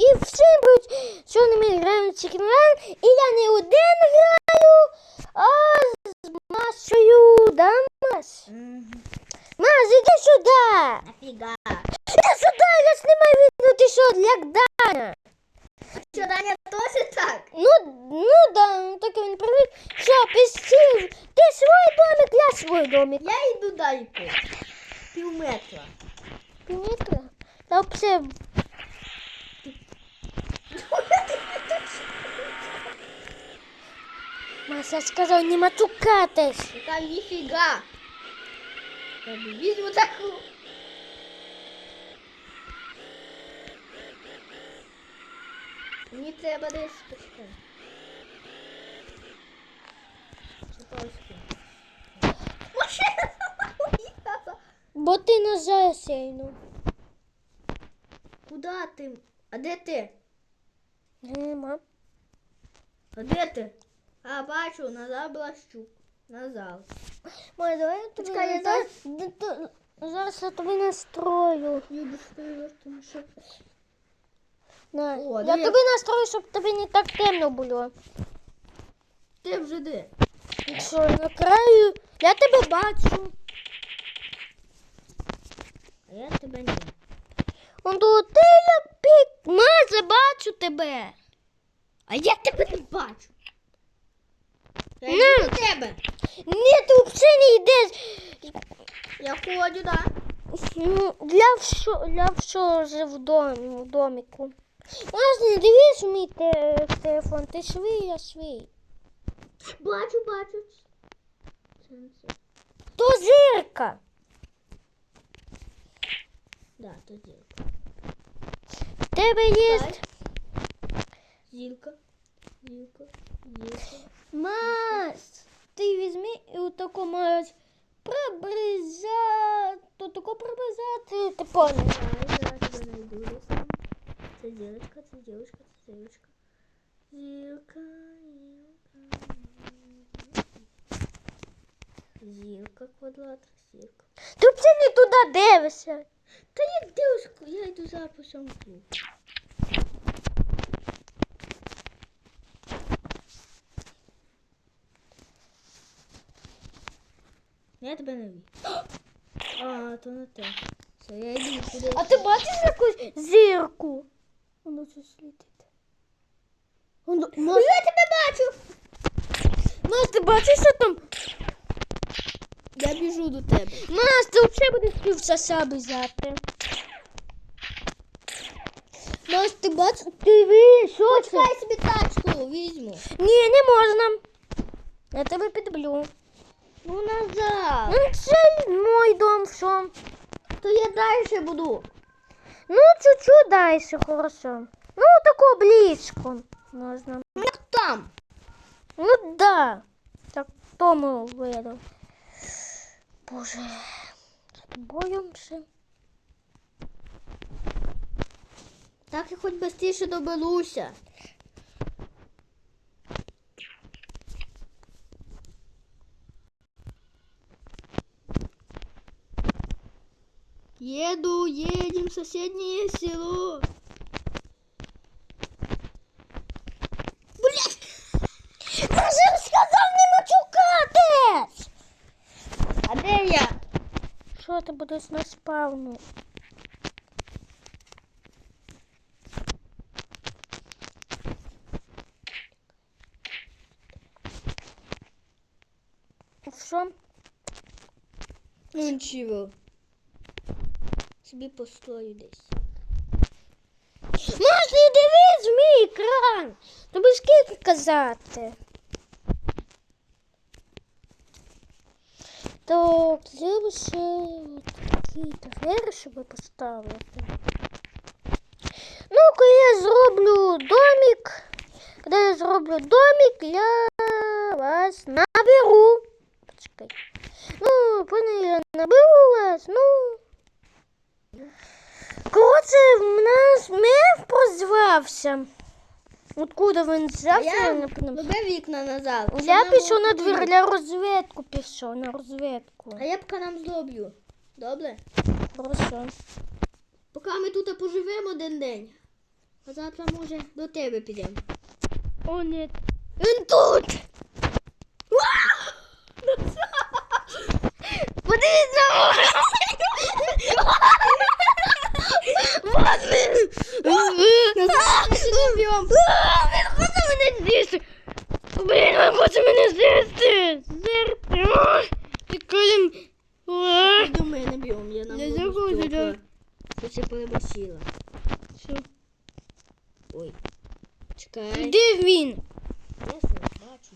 І всім будуть, що не ми граємо в Чікінран. І я не один граю, а з Машею. Да, Маш? Маш, іди сюди. Нафіга. Іди сюди, я знімаю відео, ти що, як Даня. Що, Даня теж так? Ну, ну да, ну так він привик. Що, пістів, ти свій домик, я свій домик. Я йду далі. Пів метра. Півметра? Та все. Мася сказав, не матюкатись. Яка ніфіга. Візьму таку. Мені треба десь. Машина поїхала. Бо ти на засейну. Куда ти? А де ти? Нема. А де ти? А, бачу, назад Блащук. Назад. Май, давай я тобі Чекай, я зараз, д- д- зараз я тобі настрою. Любиш перевертати що? На. О, я диви. тобі настрою, щоб тобі не так темно було. Ти вже де? Що, на краю? Я тебе бачу. А я тебе не. Он тут ти ляпік. Маза, бачу тебе. А я тебе не бачу. Я Ну. йду до тебе. Ні, ти взагалі не йдеш. Я ходжу, да? Ну, для всього, для всього же в домі, в домику. Можна не дивись мій те- телефон, ти свій, я свій. Бачу, бачу. Сонце. То зірка. Да, то зілка. Тебе є. Зілка. Зілка. Зілка. Мас, ти візьми і отако маєш прибризати, то тако прибризати, ти поняв. Я тебе найду десь. Це зілочка, це зілочка, це зілочка. Зілка, зілка. Зілка, квадрат, зілка. Ти взагалі не туди дивишся. Та я дивишку, я йду зараз по Я тебе не вів. А, то не те. Все, я йду туди. А ти бачиш якусь зірку? Воно щось літить. Воно, Маш, Я тебе бачу! Маш, ти бачиш, що там? Я біжу до тебе. Маш, ти взагалі будеш півчаса взяти. Маш, ти бачиш? Ти ви, що це? Почекай собі тачку, візьму. Ні, не можна. Я тебе підблю. Ну назад. Ну, це мой дом, все. То я далі буду. Ну, чуть-чуть дальше, хорошо. Ну, тако близько можна. Як там? Ну, да. Так, тому видав. Боже, боїмося. Так я хоч швидше доберуся. Еду, едем в соседнее село. Блять! Боже, сказав не матюкатись! А де я? Що ти будеш на спавну? Що? Нічого. Собі постою десь. Маш, не дивись мій екран! Тобі скільки казати? Так, треба ще такі двері, щоб поставити. Ну, коли я зроблю домик, коли я зроблю домик, я вас наберу. Почекай. Ну, понял, я наберу вас, ну. Коротше, в нас меф прозвався. Откуда він взявся, я не пам'ятаю. Вікна назад. Я пішов на двір для розвідку, пішов на розвідку. А я поки нам зроблю. Добре? Хорошо. Поки ми тут поживемо один день. А завтра може до тебе підемо. О, ні. Він тут! Подивіться! Вот він! Він хоче мене з'їсти! Блін, він хоче мене з'їсти! Тікаєм! До мене б'єм, я нам Я стекла. да. Це ще переборщила. Що? Ой. Чекай. Де він? Я не бачу.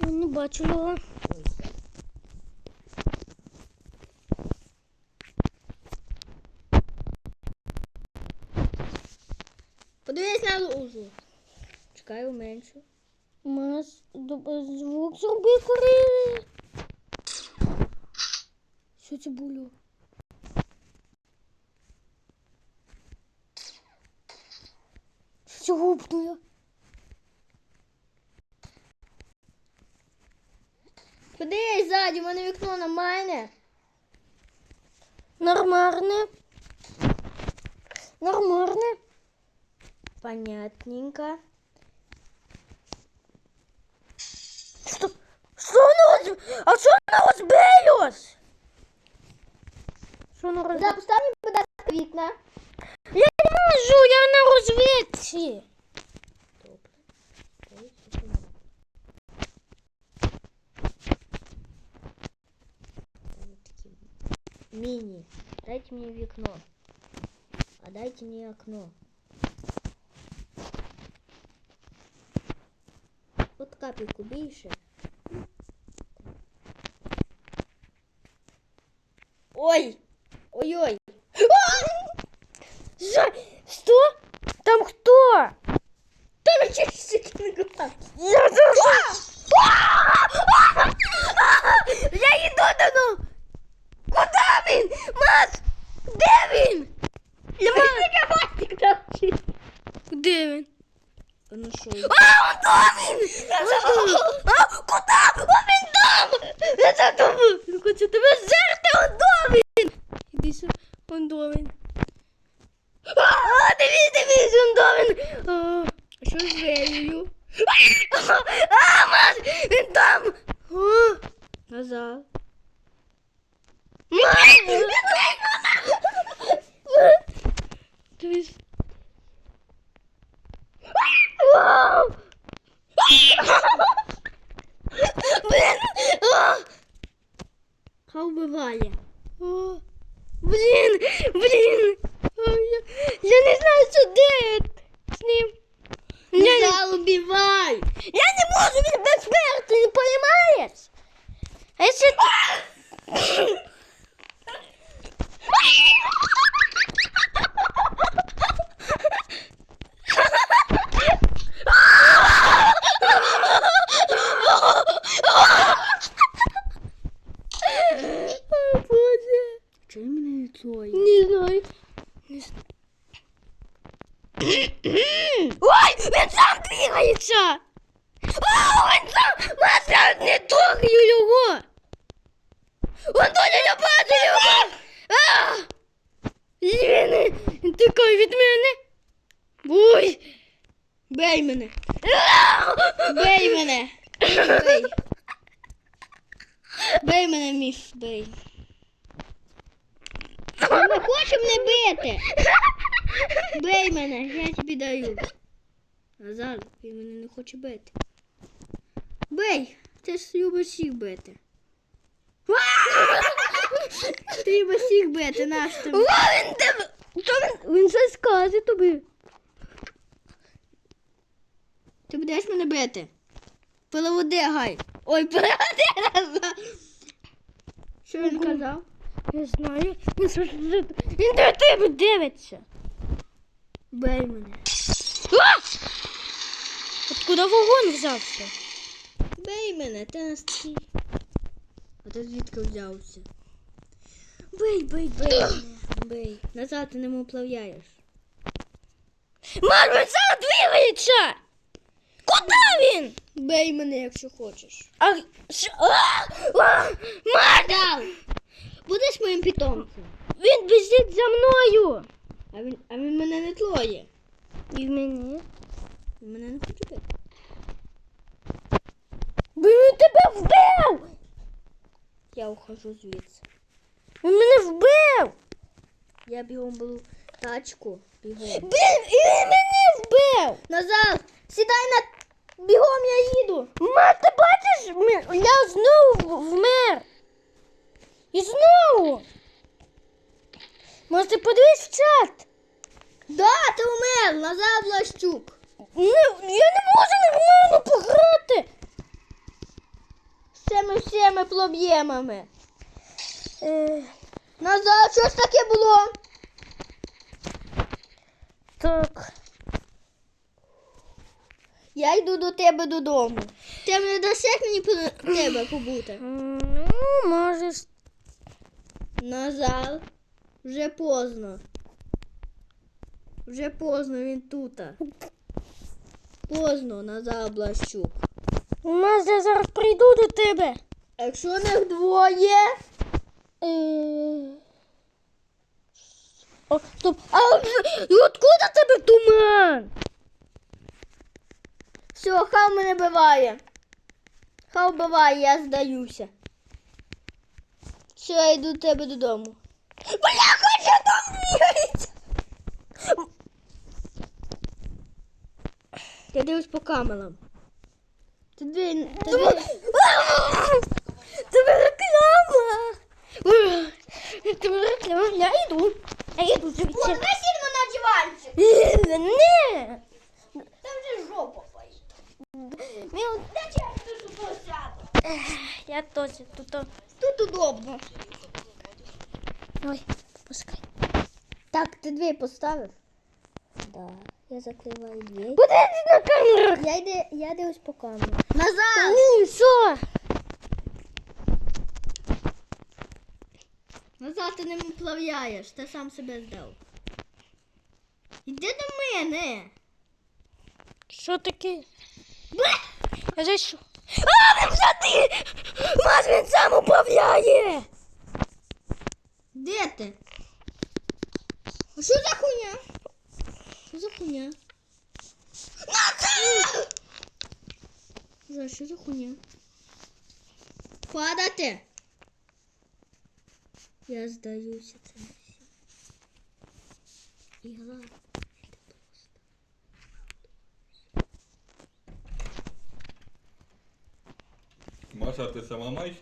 Я не бачу лужу. Чекай, уменшу. Мас, доб- звук зроби кори. Що це було? Що це гупнуло? Подивись ззаді, у мене вікно на мене. Нормальне. Нормальне. Понятненько. Що? Що воно роз... А що воно розбилось? Що воно розбилось? Запустав мені, будь ласка, вікна. Я не можу, я на розвідці. Добре. Мини, дайте мне вікно. А дайте мне окно. От капельку більше. Ой! Ой-ой! Що? Там хто? Там щеки на Я. Я йду до нього. Куди він? Мас! Де він? Нема. Де він? А ну? А, он там він! А, куди? О, він там! Я! Він хоче тебе зерти, он там! Іди сюди, он там. А, дивись, дивись, он там! А, що з Велею? А, Маш, він там! А, Назад. Маш! Дивись. Вау! Блін! А! Хай вбиває. О, Блін, блін. А, Я, я не знаю, що де з ним. Я, не- Назад убивай! я не можу, він безсмертний, не понимаєш? А якщо ти... О, Боже. Чого мене не? Не знаю. Не знаю. Ой, він сам двигається! О, він сам! Маса, не трогаю його! Он доля не бачу його! А! Він, тікає від мене! Бей мене! Бей мене! Бей! Бей мене, міф, бей. Він не мене бити! Бей мене, я тобі даю. Назад, він мене не хоче бити. Бей! Ти ж любиш всіх бити. Ти любиш всіх бити, наш О, він тебе... Він щось скаже тобі. Ти будеш мене бити? Переводи, гай. Ой, переводи назад. Що він казав? Не знаю. Він до тебе дивиться. Бей мене. А! Откуда вогонь взявся? Бей мене, ти на стій. А ти звідки взявся? Бей, бей, бей мене. Бей. Назад ти не уплавляєш. Мар, він сам двигається! Куди він? Бей мене, якщо хочеш. А, що? А! А! Мар, Будеш моїм питомцем. він біжить за мною. А він, а він мене не тлоє. І в мені. Мене не хоче бити. Він тебе вбив! Я ухожу звідси. Він мене вбив! Я бігом беру тачку. Бігом. Блін, він мене вбив! Назад! Сідай на. Бігом я їду! Ма, ти бачиш? Я знову вмер. І знову. Може, ти подивись в чат? Да, ти умер! Назад, Лащук! Не, я не можу нормально пограти. Цими всіми проблемами. Е, Назад, що ж таке було? так. Я йду до тебе додому. Ти мене даси мені по тебе побути? Ну, можеш. Назад. Вже поздно. Вже поздно він тут. Поздно, Назар Блащук. Маз, я зараз прийду до тебе. А якщо них двоє, Е... О, стоп. А откуда тебе туман? Все, хай мене биває. Хай вбиває, я здаюся. Все, я йду до тебе додому. Бля, хочу там бігати. Я дивлюсь по камерам. Ти диви. Тебе реклама. Тебе реклама. Я йду. Я йду звідси. сідемо на диванчик. Не. Там вже жопа поїде. Де я тут сяду? Я теж тут. Тут удобно. Ой, пускай. Так, ти дві поставив? Да. Я закриваю дві. Подивись на камеру. Я йде, я дивлюсь по камеру. Назад! Ні, що? Назад ти не плавляєш, ти сам себе здав. Іди до мене. Що таке? Я зайшов. А, він взяти! Маз, він сам управляє! Де ти? А що за хуйня? Що за хуйня? За що за хуйня? Падати. Я здаюся всім. Ігла. Маша, ти сама маєш